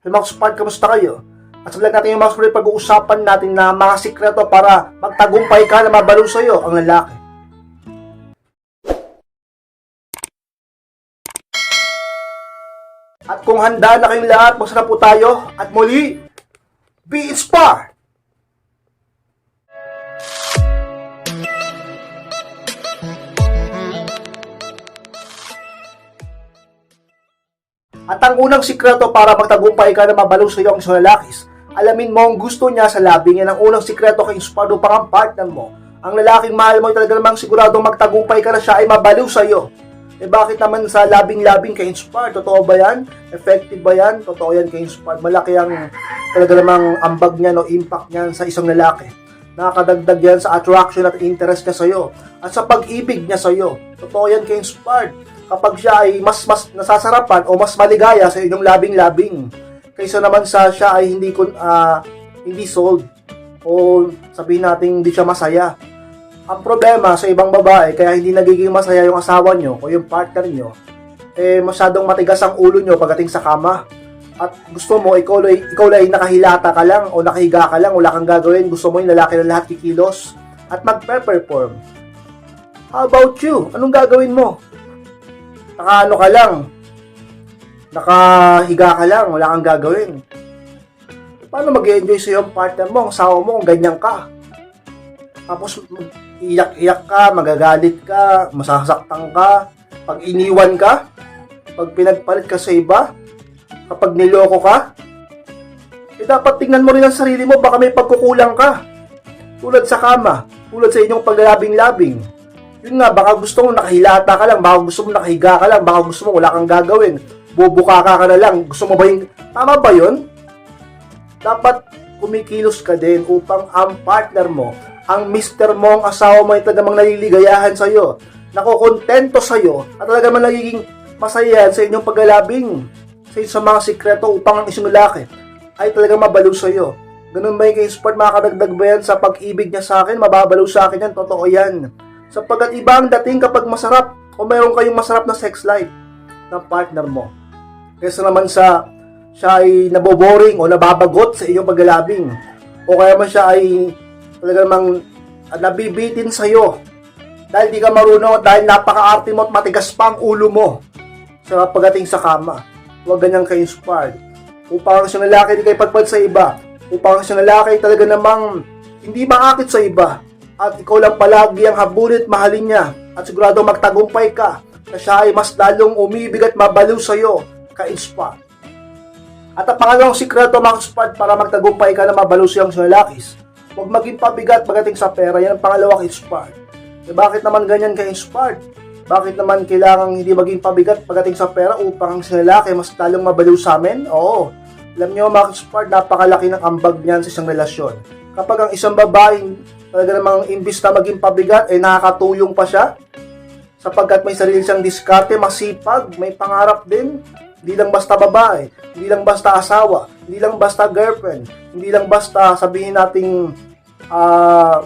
Hey mga Spart, kamusta kayo? At sa vlog natin yung mga Spart, pag-uusapan natin na mga sikreto para magtagumpay ka na mabalo sa'yo ang lalaki. At kung handa na kayong lahat, magsara po tayo. At muli, be inspired! At ang unang sikreto para magtagumpay ka na mabalo sa iyo ang isang lalakis, alamin mo ang gusto niya sa labi niya. Ang unang sikreto kay inspire upang ang partner mo. Ang lalaking mahal mo ay talaga namang siguradong magtagumpay ka na siya ay mabaliw sa iyo. Eh bakit naman sa labing-labing kay inspire? Totoo ba yan? Effective ba yan? Totoo yan kay inspire. Malaki ang talaga namang ambag niya no impact niyan sa isang lalaki. Nakakadagdag yan sa attraction at interest niya sa iyo. At sa pag-ibig niya sa iyo. Totoo yan kay inspired kapag siya ay mas mas nasasarapan o mas maligaya sa inyong labing-labing kaysa naman sa siya ay hindi kun ah, hindi sold o sabihin natin hindi siya masaya. Ang problema sa ibang babae kaya hindi nagiging masaya yung asawa nyo o yung partner nyo eh masyadong matigas ang ulo nyo pagdating sa kama. At gusto mo, ikaw ikaw ay nakahilata ka lang o nakahiga ka lang, wala kang gagawin. Gusto mo yung lalaki na lahat kikilos at magpe-perform. How about you? Anong gagawin mo? Nakaano ka lang, nakahiga ka lang, wala kang gagawin. Paano mag-enjoy sa yung partner mo, ang asawa mo, kung ganyan ka? Tapos, iyak-iyak ka, magagalit ka, masasaktan ka, pag iniwan ka, pag pinagpalit ka sa iba, kapag niloko ka, eh dapat tingnan mo rin ang sarili mo, baka may pagkukulang ka. Tulad sa kama, tulad sa inyong paglalabing-labing yun nga, baka gusto mo nakahilata ka lang, baka gusto mo nakahiga ka lang, baka gusto mo wala kang gagawin, bubuka ka ka na lang, gusto mo ba yung, tama ba yun? Dapat kumikilos ka din upang ang partner mo, ang mister mo, ang asawa mo ay talagang naliligayahan sa'yo, nakokontento sa'yo, at talagang nagiging masaya sa inyong paglalabing, sa sa mga sikreto upang ang isang lalaki ay talagang mabaliw sa'yo. Ganun ba yung kay Sport, makakadagdag ba yan sa pag-ibig niya sa akin? Mababaliw sa akin yan, totoo yan sapagkat iba ang dating kapag masarap o mayroon kayong masarap na sex life ng partner mo. Kaysa naman sa siya ay naboboring o nababagot sa iyong paglalabing o kaya man siya ay talaga namang nabibitin sa iyo dahil di ka marunong dahil napaka-arte mo at matigas pa ang ulo mo sa pagdating sa kama. Huwag ganyang ka-inspired. Upang ang siyang lalaki di kayo pagpad sa iba. Upang ang siyang lalaki talaga namang hindi maakit sa iba at ikaw lang palagi ang habulit mahalin niya at sigurado magtagumpay ka na siya ay mas lalong umibig at mabaliw sa iyo ka-inspire. At ang pangalawang sikreto mga spad para magtagumpay ka na mabaliw sa iyong lalakis, huwag maging pabigat pagdating sa pera, yan ang pangalawang inspired. Eh bakit naman ganyan ka-inspired? Bakit naman kailangan hindi maging pabigat pagdating sa pera upang ang lalaki mas lalong mabaliw sa amin? Oo. Alam niyo mga inspired, napakalaki ng ambag niyan sa isang relasyon. Kapag ang isang babaeng talaga namang imbis na maging pabigat, eh nakakatulong pa siya. Sapagkat may sarili siyang diskarte, masipag, may pangarap din. Hindi lang basta babae, hindi lang basta asawa, hindi lang basta girlfriend, hindi lang basta sabihin nating ah,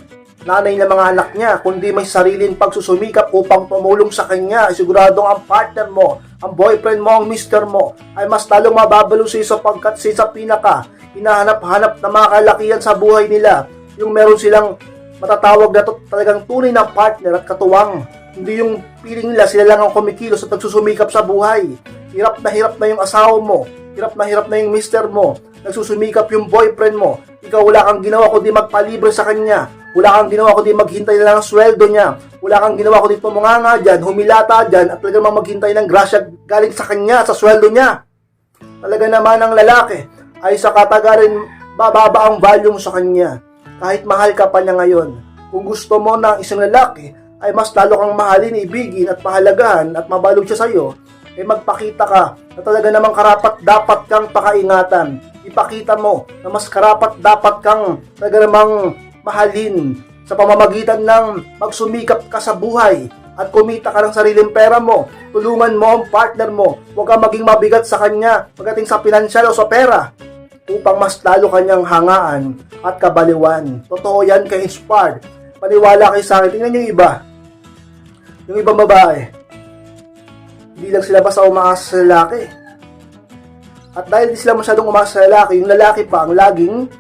nanay ng mga anak niya, kundi may sariling pagsusumikap upang tumulong sa kanya. Siguradong ang partner mo, ang boyfriend mo, ang mister mo, ay mas lalong mababalo sa iyo sapagkat siya sa pinaka, hinahanap-hanap na mga kalakihan sa buhay nila. Yung meron silang matatawag na to, talagang tunay na partner at katuwang. Hindi yung piling nila sila lang ang kumikilos at nagsusumikap sa buhay. Hirap na hirap na yung asawa mo. Hirap na hirap na yung mister mo. Nagsusumikap yung boyfriend mo. Ikaw wala kang ginawa kundi magpalibre sa kanya. Wala kang ginawa kundi maghintay lang ang sweldo niya. Wala kang ginawa kundi pumunganga dyan, humilata dyan, at talagang maghintay ng grasya galing sa kanya, sa sweldo niya. Talaga naman ang lalaki ay sa katagarin bababa ang value mo sa kanya kahit mahal ka pa niya ngayon. Kung gusto mo ng isang lalaki, ay mas lalo kang mahalin, ibigin at mahalagahan at mabalog siya sa'yo, eh magpakita ka na talaga namang karapat dapat kang pakaingatan. Ipakita mo na mas karapat dapat kang talaga namang mahalin sa pamamagitan ng magsumikap ka sa buhay at kumita ka ng sariling pera mo. Tulungan mo ang partner mo. Huwag kang maging mabigat sa kanya pagdating sa pinansyal o sa pera upang mas lalo kanyang hangaan at kabaliwan. Totoo yan kay Inspired. Paniwala kayo sa akin. Tingnan yung iba. Yung ibang babae. Hindi lang sila basta umaasa sa lalaki. At dahil di sila masyadong umasa sa lalaki, yung lalaki pa ang laging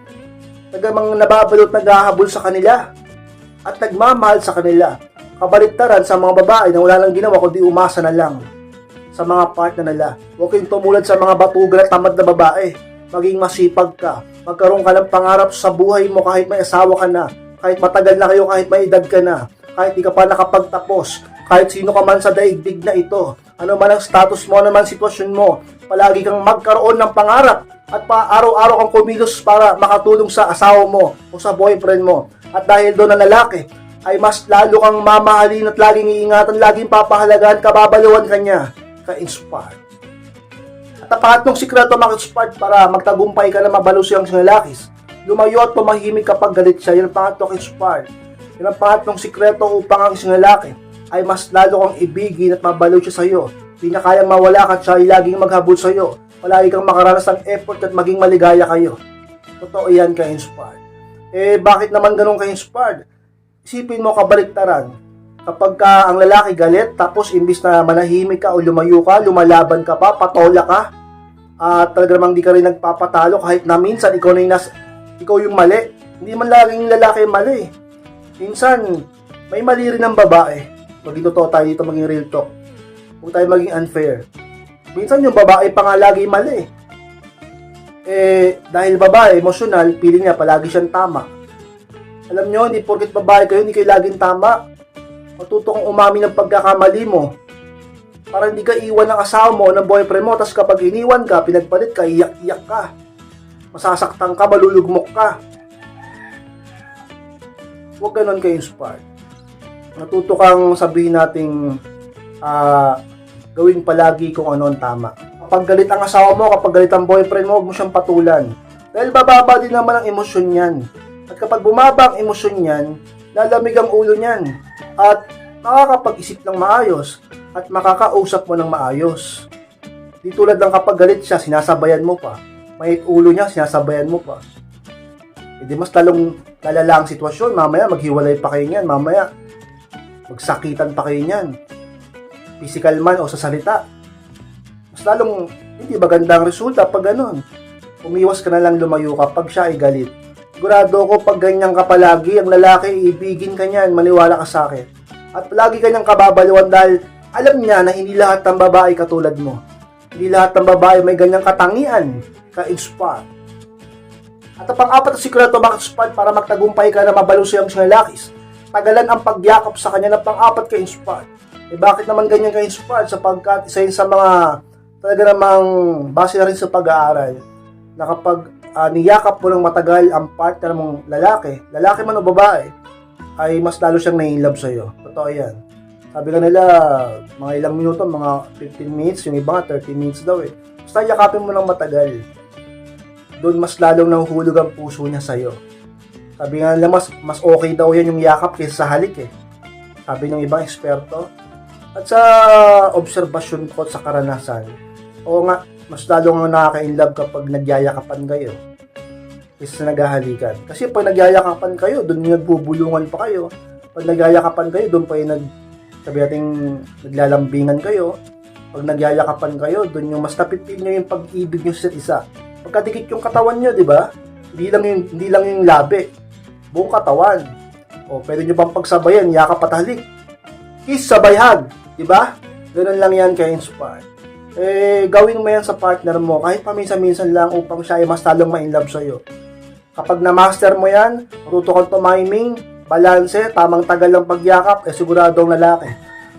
nagamang nababalot naghahabol sa kanila at nagmamahal sa kanila. Kabaliktaran sa mga babae na wala lang ginawa kundi umasa na lang sa mga partner nila. Huwag kayong tumulad sa mga batugan at tamad na babae. Maging masipag ka. Magkaroon ka ng pangarap sa buhay mo kahit may asawa ka na. Kahit matagal na kayo, kahit may edad ka na. Kahit di ka pa nakapagtapos. Kahit sino ka man sa daigdig na ito. Ano man ang status mo, ano man sitwasyon mo. Palagi kang magkaroon ng pangarap at pa araw-araw kang kumilos para makatulong sa asawa mo o sa boyfriend mo. At dahil doon ang lalaki, ay mas lalo kang mamahalin at laging iingatan, laging papahalagaan, kababaliwan ka niya, ka-inspire. At ang pangatlong sikreto mag-inspire para magtagumpay ka na mabalo siyang lalakis. Lumayo at tumahimik kapag galit siya, yan ang pangatlong inspire. Yan ang pangatlong sikreto upang ang isang lalaki ay mas lalo kang ibigin at mabalo siya sa iyo. Hindi niya kayang mawala ka at siya ay laging maghabol sa iyo. Palagi kang makaranas ng effort at maging maligaya kayo. Totoo yan ka-inspired. Eh, bakit naman ganun ka-inspired? Isipin mo kabaliktaran. Kapag ka ang lalaki galit, tapos imbis na manahimik ka o lumayo ka, lumalaban ka pa, patola ka, at talaga namang di ka rin nagpapatalo kahit na minsan ikaw na yung, nas, ikaw yung mali. Hindi man laging lalaki mali. Minsan, may mali rin ang babae. Maging totoo tayo dito, maging real talk. Huwag tayo maging unfair. Minsan yung babae pa nga lagi mali. Eh, dahil babae, emosyonal, feeling niya palagi siyang tama. Alam nyo, hindi porket babae kayo, hindi kayo laging tama. Matuto kang umami ng pagkakamali mo. Para hindi ka iwan ng asawa mo, ng boyfriend mo, tapos kapag iniwan ka, pinagpalit ka, iyak-iyak ka. Masasaktan ka, malulugmok ka. Huwag ganon kayo inspired. Natuto kang sabihin nating ah, gawin palagi kung ano ang tama. Kapag galit ang asawa mo, kapag galit ang boyfriend mo, huwag mo siyang patulan. Dahil bababa din naman ang emosyon niyan. At kapag bumaba ang emosyon niyan, lalamig ang ulo niyan. At makakapag-isip ng maayos at makakausap mo ng maayos. Di tulad ng kapag galit siya, sinasabayan mo pa. May ulo niya, sinasabayan mo pa. E di mas lalong lalala ang sitwasyon. Mamaya maghiwalay pa kayo niyan. Mamaya magsakitan pa kayo niyan. Physical man o sa salita. Mas lalong hindi maganda ang resulta pag ganun. Umiwas ka na lang lumayo kapag siya ay galit. Sigurado ko pag ganyan ka palagi, ang lalaki ibigin ka niyan, maniwala ka sa akin. At palagi kanyang kababaliwan dahil alam niya na hindi lahat ng babae katulad mo. Hindi lahat ng babae may ganyang katangian, ka-inspire. At ang pang-apat na sikreto maka-inspire para magtagumpay ka na mabalo siyang lalakis. Tagalan ang pagyakap sa kanya ng pang-apat ka-inspire. Eh bakit naman ganyan ka-inspire? Sapagkat isa yun sa mga talaga namang base na rin sa pag-aaral na kapag ah, niyakap mo ng matagal ang partner mong lalaki, lalaki man o babae, ay mas lalo siyang nai-love sa'yo. Totoo yan. Sabi ka nila, mga ilang minuto, mga 15 minutes, yung iba nga 30 minutes daw eh. Basta yakapin mo ng matagal. Doon mas lalong nahuhulog ang puso niya sa'yo. Sabi nga nila, mas, mas okay daw yan yung yakap kaysa sa halik eh. Sabi ng ibang eksperto. At sa obserbasyon ko sa karanasan, oo nga, mas lalo nga nakaka-inlove kapag nagyayakapan kayo sa naghahalikan. Kasi pag nagyayakapan kayo, doon nagbubulungan pa kayo. Pag nagyayakapan kayo, doon pa yung nag, sabi natin, naglalambingan kayo. Pag nagyayakapan kayo, doon yung mas napipil nyo yung pag-ibig nyo sa isa. Pagkadikit yung katawan nyo, di ba? Hindi lang yung, hindi lang yung labi. Buong katawan. O, pwede nyo bang pagsabayan, yakap at halik. Kiss, sabay hug. Di ba? Ganun lang yan kay Inspire eh, gawin mo yan sa partner mo kahit paminsan-minsan lang upang siya ay mas lalong ma-inlove sa'yo. Kapag na-master mo yan, matuto kang tumiming, balanse, tamang tagal ng pagyakap, eh siguradong lalaki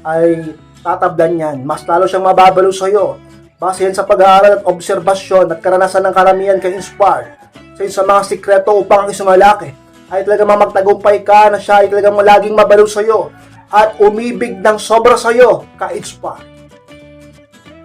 ay tatablan yan. Mas lalo siyang mababalo sa'yo. Base yan sa pag-aaral at obserbasyon at karanasan ng karamihan kay Inspire. Sa sa mga sikreto upang ang isang lalaki ay talagang mamagtagumpay ka na siya ay talagang laging mabalo sa'yo at umibig ng sobra sa'yo ka-inspire.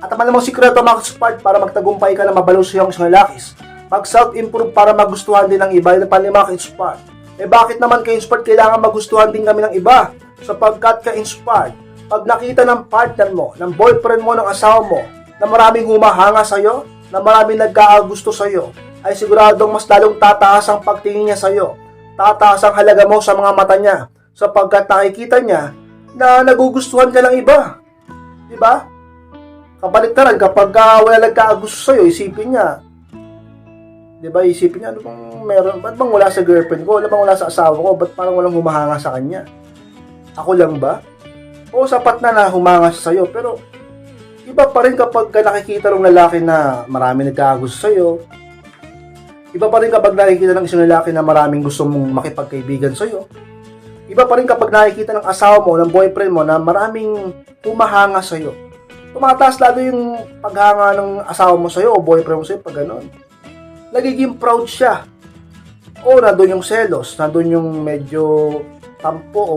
At ang malamang sikreto mga spark para magtagumpay ka na mabalo sa lalakis. Mag self-improve para magustuhan din ng iba. Yung panlima ka-inspired. Eh bakit naman ka-inspired kailangan magustuhan din kami ng iba? Sapagkat ka-inspired. Pag nakita ng partner mo, ng boyfriend mo, ng asawa mo, na maraming humahanga sa'yo, na maraming nagkaagusto sa'yo, ay siguradong mas lalong tataas ang pagtingin niya sa'yo. Tataas ang halaga mo sa mga mata niya sapagkat nakikita niya na nagugustuhan ka ng iba. Di ba? Kabaliktaran, kapag uh, wala nagkaagusto sa'yo, isipin niya, di ba, isipin niya, ano bang meron, ba't bang wala sa girlfriend ko, ano bang wala sa asawa ko, ba't parang walang humahanga sa kanya? Ako lang ba? Oo, sapat na na humanga siya sa'yo, pero iba pa rin kapag ka nakikita ng lalaki na marami nagkakagusto sa'yo, iba pa rin kapag nakikita ng isang lalaki na maraming gusto mong makipagkaibigan sa'yo, iba pa rin kapag nakikita ng asawa mo, ng boyfriend mo na maraming humahanga sa'yo. Tumataas lalo yung paghanga ng asawa mo sa'yo o boyfriend mo sa'yo pag ganun. Nagiging proud siya. O, nandun yung selos, nandun yung medyo tampo o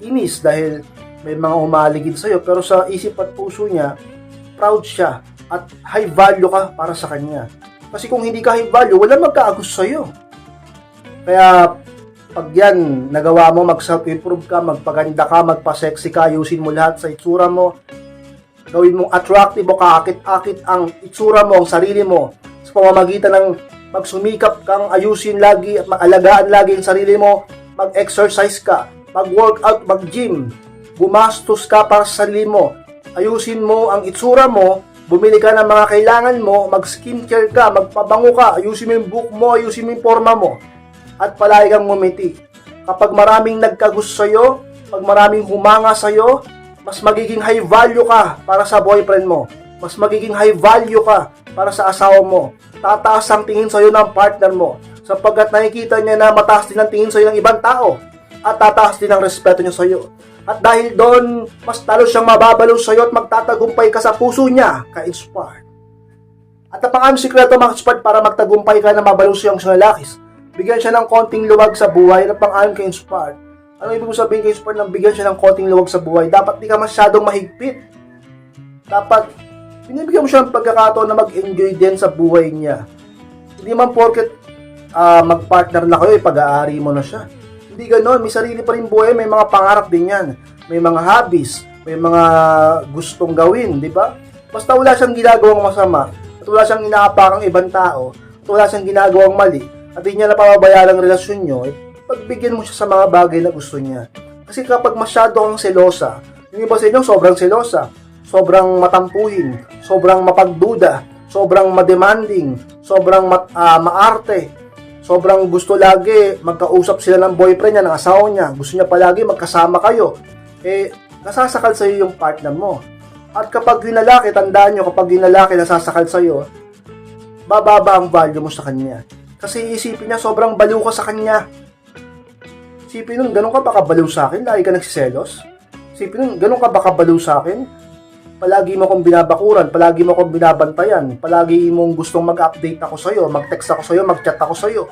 inis dahil may mga umaligid sa'yo pero sa isip at puso niya, proud siya at high value ka para sa kanya. Kasi kung hindi ka high value, wala magkaagusto sa'yo. Kaya pag yan, nagawa mo, mag-self-improve ka, magpaganda ka, magpa-sexy ka, ayusin mo lahat sa itsura mo, gawin mong attractive o kaakit-akit ang itsura mo, ang sarili mo, sa pamamagitan ng magsumikap kang ayusin lagi at maalagaan lagi ang sarili mo, mag-exercise ka, mag-workout, mag-gym, gumastos ka para sa sarili mo, ayusin mo ang itsura mo, bumili ka ng mga kailangan mo, mag-skincare ka, magpabango ka, ayusin mo yung book mo, ayusin mo yung forma mo, at palagi kang ngumiti. Kapag maraming nagkagusto sa'yo, pag maraming humanga sa'yo, mas magiging high value ka para sa boyfriend mo. Mas magiging high value ka para sa asawa mo. Tataas ang tingin sa'yo ng partner mo. Sapagkat nakikita niya na mataas din ang tingin sa'yo ng ibang tao. At tataas din ang respeto niya sa'yo. At dahil doon, mas talo siyang mababalo sa'yo at magtatagumpay ka sa puso niya, ka-inspired. At pangaming sikreto mga inspired para magtagumpay ka na mabalo sa'yo ang isang lalakis. Bigyan siya ng konting luwag sa buhay at ang pangaming ka-inspired. Ano ibig mo sabihin ka-inspired nang bigyan siya ng konting luwag sa buhay? Dapat di ka masyadong mahigpit. Dapat binibigyan mo siya ng pagkakataon na mag-enjoy din sa buhay niya. Hindi man porket ah, mag-partner na kayo, pag-aari mo na siya. Hindi ganon, may sarili pa rin buhay, may mga pangarap din yan. May mga hobbies, may mga gustong gawin, di ba? Basta wala siyang ginagawang masama, at wala siyang inaapakang ibang tao, at wala siyang ginagawang mali, at hindi niya napapabayaan ang relasyon nyo, eh, pagbigyan mo siya sa mga bagay na gusto niya. Kasi kapag masyado kang selosa, yung iba sa inyo sobrang selosa, sobrang matampuhin, sobrang mapagduda, sobrang mademanding, sobrang mat, ah, maarte, sobrang gusto lagi magkausap sila ng boyfriend niya, ng asawa niya, gusto niya palagi magkasama kayo, eh, nasasakal sa iyo yung partner mo. At kapag yung lalaki, tandaan nyo, kapag yung lalaki nasasakal sa iyo, bababa ang value mo sa kanya. Kasi isipin niya, sobrang baliw ka sa kanya. Isipin nun, ganun ka ba kabaliw sa akin? Lagi ka nagsiselos? Isipin nun, ganun ka ba kabaliw sa akin? Palagi mo akong binabakuran, palagi mo akong binabantayan, palagi mong gustong mag-update ako sa'yo, mag-text ako sa'yo, mag-chat ako sa'yo.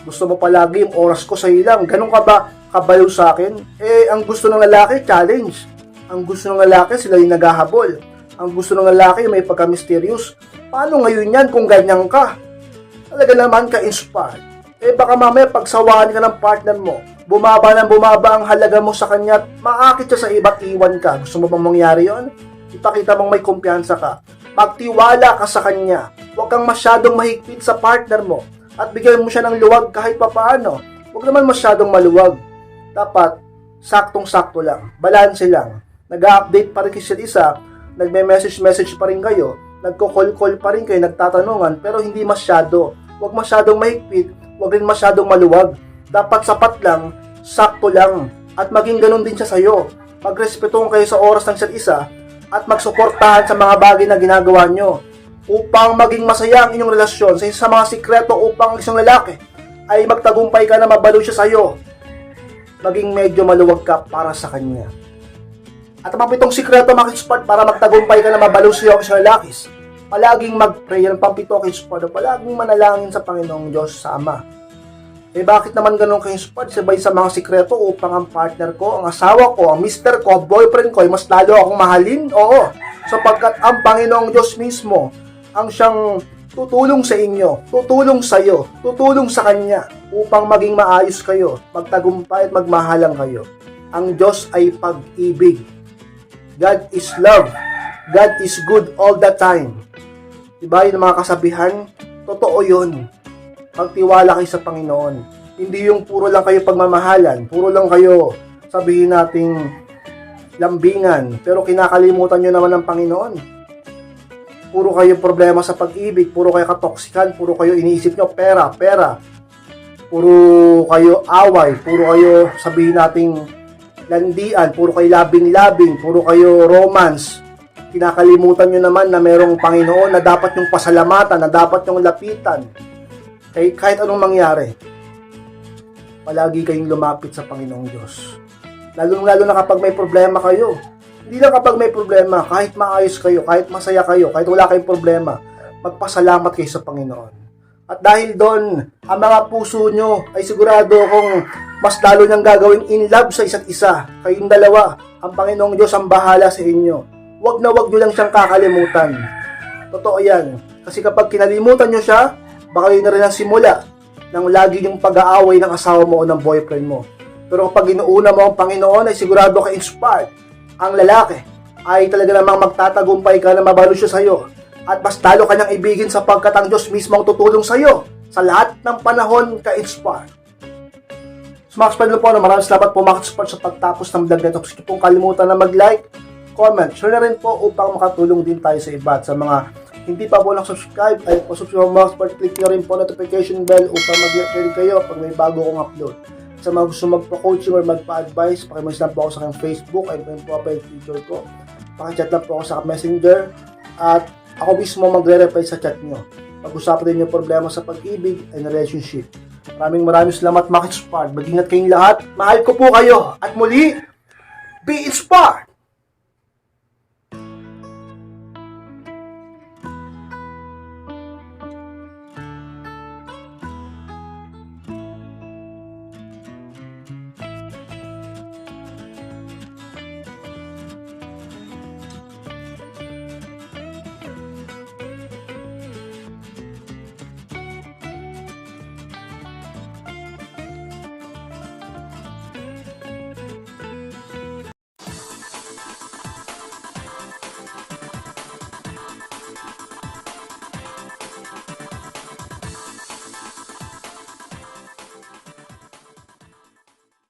Gusto mo palagi yung oras ko sa'yo lang. Ganun ka ba kabaliw sa akin? Eh, ang gusto ng lalaki, challenge. Ang gusto ng lalaki, sila yung naghahabol. Ang gusto ng lalaki, may pagka-mysterious. Paano ngayon yan kung ganyan ka? Talaga naman ka-inspired. Eh baka mamaya pagsawaan ka ng partner mo, bumaba ng bumaba ang halaga mo sa kanya at maakit siya sa iba't iwan ka. Gusto mo bang mangyari yon? Ipakita mong may kumpiyansa ka. Magtiwala ka sa kanya. Huwag kang masyadong mahigpit sa partner mo at bigyan mo siya ng luwag kahit papaano. Huwag naman masyadong maluwag. Dapat saktong-sakto lang. Balanse lang. Nag-update pa rin kayo sa isa, nagme-message-message pa rin kayo, nagko-call-call pa rin kayo, nagtatanungan, pero hindi masyado. Huwag masyadong mahigpit, huwag rin masyadong maluwag. Dapat sapat lang, sakto lang, at maging ganun din siya sa'yo. Magrespetuhan kayo sa oras ng isa't isa, at magsuportahan sa mga bagay na ginagawa nyo upang maging masaya ang inyong relasyon sa isa sa mga sikreto upang ang isang lalaki ay magtagumpay ka na mabalo siya sa'yo maging medyo maluwag ka para sa kanya. At ang pampitong sikreto mga kisport para magtagumpay ka na mabalo siya ang isang lalakis, palaging mag-pray ang pampito kisport palaging manalangin sa Panginoong Diyos sa Ama. Eh bakit naman ganun kayo spot? Sabay sa mga sikreto upang ang partner ko, ang asawa ko, ang mister ko, boyfriend ko ay mas lalo akong mahalin? Oo. Sapagkat ang Panginoong Diyos mismo ang siyang tutulong sa inyo, tutulong sa iyo, tutulong sa Kanya upang maging maayos kayo, magtagumpay at magmahalang kayo. Ang Diyos ay pag-ibig. God is love. God is good all the time. Diba yung mga kasabihan? Totoo yun. Pagtiwala kayo sa Panginoon. Hindi yung puro lang kayo pagmamahalan, puro lang kayo sabihin nating lambingan, pero kinakalimutan nyo naman ng Panginoon. puro kayo problema sa pag-ibig, puro kayo katoksikan, puro kayo iniisip nyo pera, pera, puro kayo away, puro kayo sabihin nating landian, puro kayo labing-labing, puro kayo romance, kinakalimutan nyo naman na merong Panginoon na dapat yung pasalamatan, na dapat yung lapitan. Kaya kahit anong mangyari, palagi kayong lumapit sa Panginoong Diyos. Lalo-lalo na kapag may problema kayo. Hindi lang kapag may problema, kahit maayos kayo, kahit masaya kayo, kahit wala kayong problema, magpasalamat kayo sa Panginoon. At dahil doon, ang mga puso nyo ay sigurado kung mas lalo niyang gagawing in love sa isa't isa. Kayong dalawa, ang Panginoong Diyos ang bahala sa inyo. Huwag na huwag nyo lang siyang kakalimutan. Totoo yan. Kasi kapag kinalimutan nyo siya, baka yun na rin ang simula ng lagi yung pag-aaway ng asawa mo o ng boyfriend mo. Pero kapag inuuna mo ang Panginoon, ay sigurado ka inspired. Ang lalaki ay talaga namang magtatagumpay ka na mabalo siya sa'yo. At mas talo ka niyang ibigin sapagkat ang Diyos mismo ang tutulong sa'yo. Sa lahat ng panahon ka-inspired. So Max Pedro po na maraming salamat po Max Sport sa pagtapos ng vlog nito. Huwag pong kalimutan na mag-like, comment, share na rin po upang makatulong din tayo sa iba. At sa mga hindi pa po subscribe ay pasubscribe Max Sport, click nyo rin po notification bell upang mag-alert kayo pag may bago kong upload. Sa mga gusto magpa-coaching or magpa-advise, pakimess lang po ako sa aking Facebook, po yung profile picture ko. Pakichat lang po ako sa messenger at ako mismo magre-reply sa chat nyo. Pag-usapan din yung problema sa pag-ibig and relationship. Maraming maraming salamat, Max Sport. Mag-ingat kayong lahat. Mahal ko po kayo. At muli, be inspired!